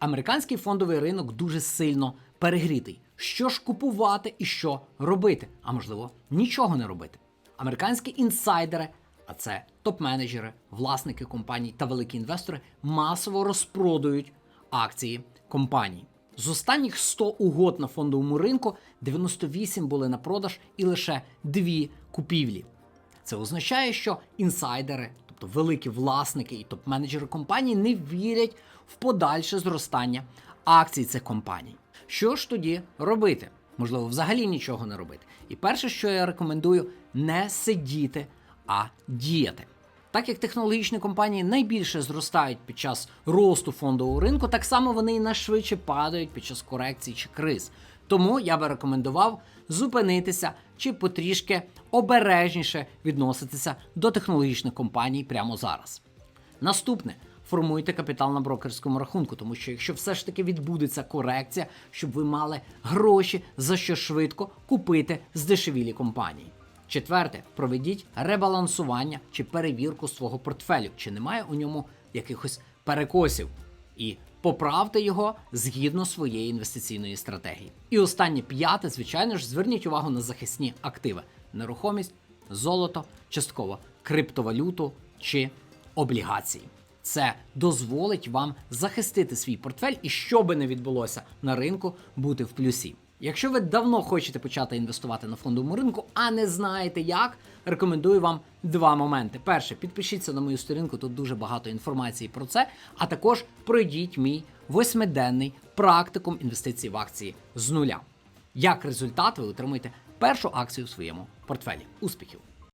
Американський фондовий ринок дуже сильно перегрітий. Що ж купувати і що робити? А можливо, нічого не робити. Американські інсайдери, а це топ-менеджери, власники компаній та великі інвестори, масово розпродають акції компаній. З останніх 100 угод на фондовому ринку 98 були на продаж і лише дві купівлі. Це означає, що інсайдери, тобто великі власники і топ-менеджери компаній, не вірять в подальше зростання акцій цих компаній. Що ж тоді робити? Можливо, взагалі нічого не робити. І перше, що я рекомендую, не сидіти, а діяти. Так як технологічні компанії найбільше зростають під час росту фондового ринку, так само вони і найшвидше падають під час корекцій чи криз. Тому я би рекомендував зупинитися чи потрішки обережніше відноситися до технологічних компаній прямо зараз. Наступне формуйте капітал на брокерському рахунку, тому що якщо все ж таки відбудеться корекція, щоб ви мали гроші за що швидко купити здешевілі компанії. Четверте, проведіть ребалансування чи перевірку свого портфелю, чи немає у ньому якихось перекосів, і поправте його згідно своєї інвестиційної стратегії. І останнє п'яте, звичайно ж, зверніть увагу на захисні активи: нерухомість, золото, частково криптовалюту чи облігації. Це дозволить вам захистити свій портфель і що би не відбулося на ринку, бути в плюсі. Якщо ви давно хочете почати інвестувати на фондовому ринку, а не знаєте як, рекомендую вам два моменти. Перше, підпишіться на мою сторінку, тут дуже багато інформації про це. А також пройдіть мій восьмиденний практикум інвестицій в акції з нуля. Як результат, ви отримуєте першу акцію в своєму портфелі. Успіхів!